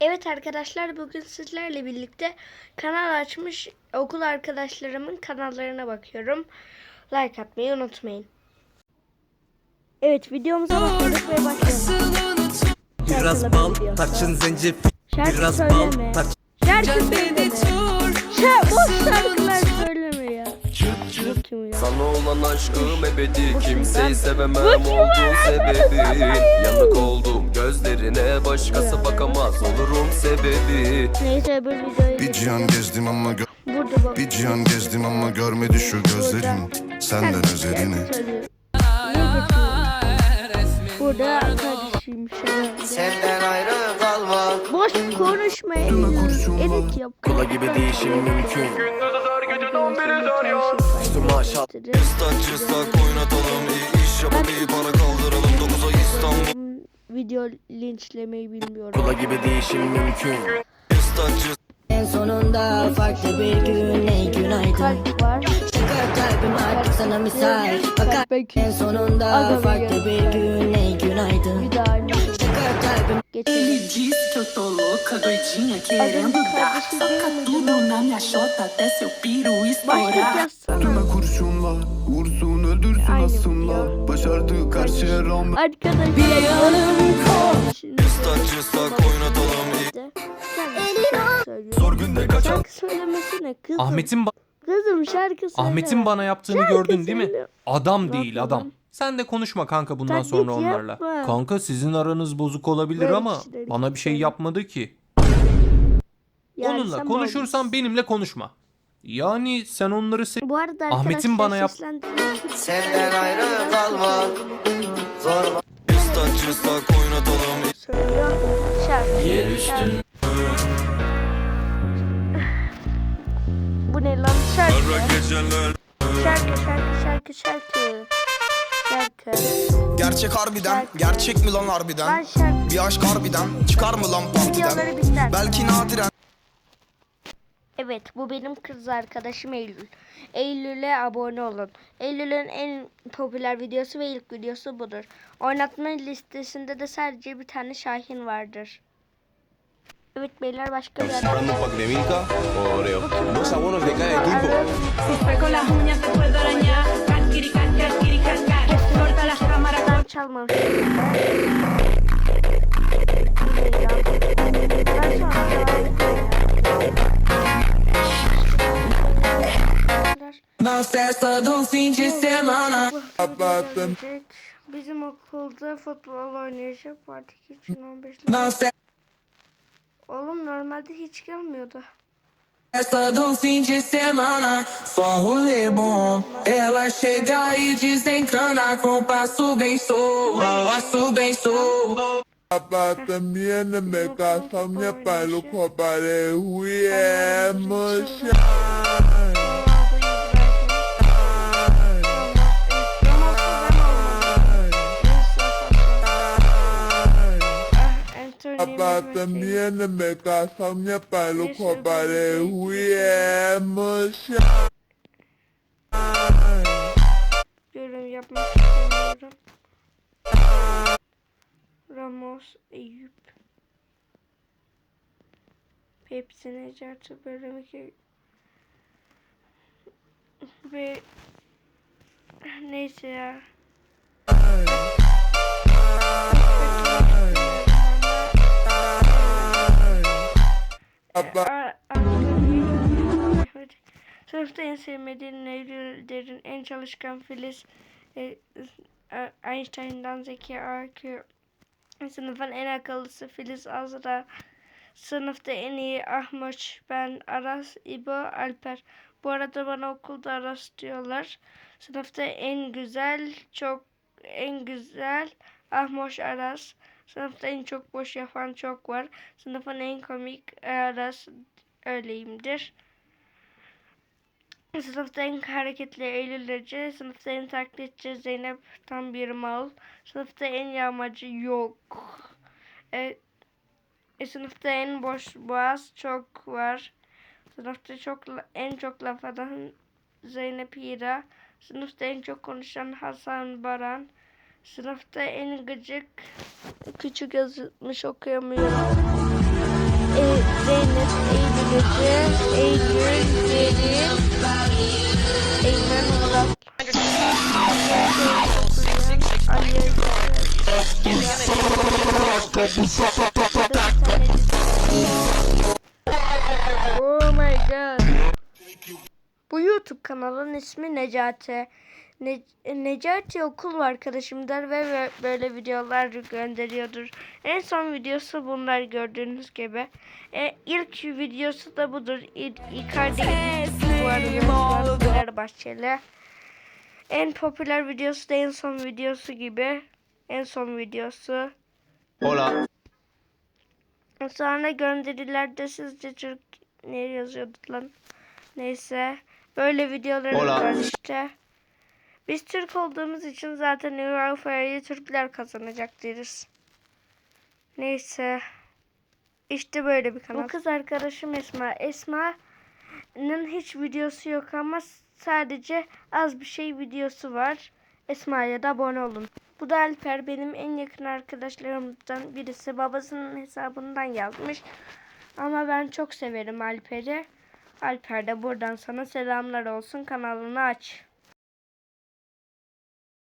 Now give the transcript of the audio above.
Evet arkadaşlar bugün sizlerle birlikte kanal açmış okul arkadaşlarımın kanallarına bakıyorum. Like atmayı unutmayın. Evet videomuza başladık ve başlayalım. Biraz bal, tarçın zencefil Şarkı Biraz söyleme. bal, tarçın Şarkı söyleme. Şarkı, boş şarkılar söyleme ya. Kim ya? Sana olan aşkım ebedi Kimseyi kim? sevemem Bu kim? olduğu sebebin Yanık oldum gözlerine Başkası bakamaz olurum sebebi Neyse öbür videoyu Bir cihan gezdim ama gö- burada bak. bir cihan gezdim ama görmedi şu gözlerim senden özelini. Burada kardeşim şöyle. Senden ayrı konuşma Edit yap. Kula gibi değişim mümkün. Üstüm Maşallah Cıstak cıstak oynatalım İyi iş yapıp iyi para kaldıralım. 9 ay İstanbul Video linçlemeyi bilmiyorum. Kula gibi değişim mümkün. Cıstak cıstak En sonunda farklı bir gün ey günaydın. Çıkar kalbim artık sana misal. Fakat en sonunda farklı bir gün ey günaydın louca, doidinha, querendo dar. Soca tudo na minha xota até seu piru Başlık estourar. yazsana. Kime kurşunla vursun öldürsün. Başardık her şeye rağmen Arkadaşlar. Bir yanım Şimdi Cıstak cıstak oynatalım. Zor günde kaçan Şarkı söylemesine kızım. Ahmet'in ba- Kızım şarkı söyle. Ahmet'in bana yaptığını Şarkı gördün değil mi? söyle. Adam Ne değil adam. Sen de konuşma kanka bundan Taklit sonra onlarla. yapma. Kanka sizin aranız bozuk olabilir Böyle ama kişileri bana bir şey söyle. yapmadı ki. Yani Onunla konuşursan benimle konuşma. Yani sen onları se- Bu arada Ahmet'in bana yap- Senden ayrı kalma Zorba Cıstak cıstak oynatalım. Şarkı. Yer üstün Bu ne lan şarkı? geceler Şarkı şarkı şarkı şarkı. Şarkı. Gerçek harbiden, Şarkı. gerçek mi lan harbiden? Şarkı. Bir aşk harbiden, çıkar mı lan partiden? Belki nadiren Evet bu benim kız arkadaşım Eylül. Eylül'e abone olun. Eylül'ün en popüler videosu ve ilk videosu budur. Oynatma listesinde de sadece bir tane Şahin vardır. Evet beyler başka bir adam. Dos abonos de cada equipo Fue con las festa do fim de semana. Bizim okulda futbol oynayacak Parti 2015. Na Oğlum normalde hiç gelmiyordu. festa do fim de semana. Só rolê bom. Ela chega e desencana com passo bem sou. Passo bem sou. también me casa mi peluco parecemos también me casa mi peluco parecemos Yorum yapmak istemiyorum. Ramos, Eyüp. Pepsi Necati bölüm 2. Ve neyse ya. Anladım. Sınıfta en sevmediğin Eylül en çalışkan Filiz, e, Einstein'dan Zeki Akü, sınıfın en akıllısı Filiz Azra, sınıfta en iyi Ahmoç, ben Aras, İbo, Alper. Bu arada bana okulda Aras diyorlar. Sınıfta en güzel, çok en güzel Ahmoş Aras. Sınıfta en çok boş yapan çok var. Sınıfın en komik Aras öyleyimdir. Sınıfta en hareketli Eylül Ece, sınıfta en taklitçi Zeynep tam bir mal, sınıfta en yağmacı yok. E, e, sınıfta en boş boğaz çok var. Sınıfta çok en çok laf eden Zeynep Hira. Sınıfta en çok konuşan Hasan Baran. Sınıfta en gıcık küçük yazılmış okuyamıyorum. Eylül, Eylül, Derin, Eymen Murat. Ali Oh my god. Bu YouTube kanalın ismi Necati. Ne, Necati okul arkadaşımdır ve ve böyle videolar gönderiyordur. En son videosu bunlar gördüğünüz gibi. E, ilk videosu da budur. İlk Icardi bu arada Fenerbahçeli. En popüler videosu da en son videosu gibi. En son videosu. Hola. Sonra gönderilerde sizce Türk ne yazıyordu lan? Neyse. Böyle videoları Hola. var işte. Biz Türk olduğumuz için zaten UEFA'yı Türkler kazanacak deriz. Neyse. İşte böyle bir kanal. Bu kız arkadaşım Esma. Esma'nın hiç videosu yok ama sadece az bir şey videosu var. Esma'ya da abone olun. Bu da Alper benim en yakın arkadaşlarımdan birisi. Babasının hesabından yazmış. Ama ben çok severim Alper'i. Alper de buradan sana selamlar olsun. Kanalını aç.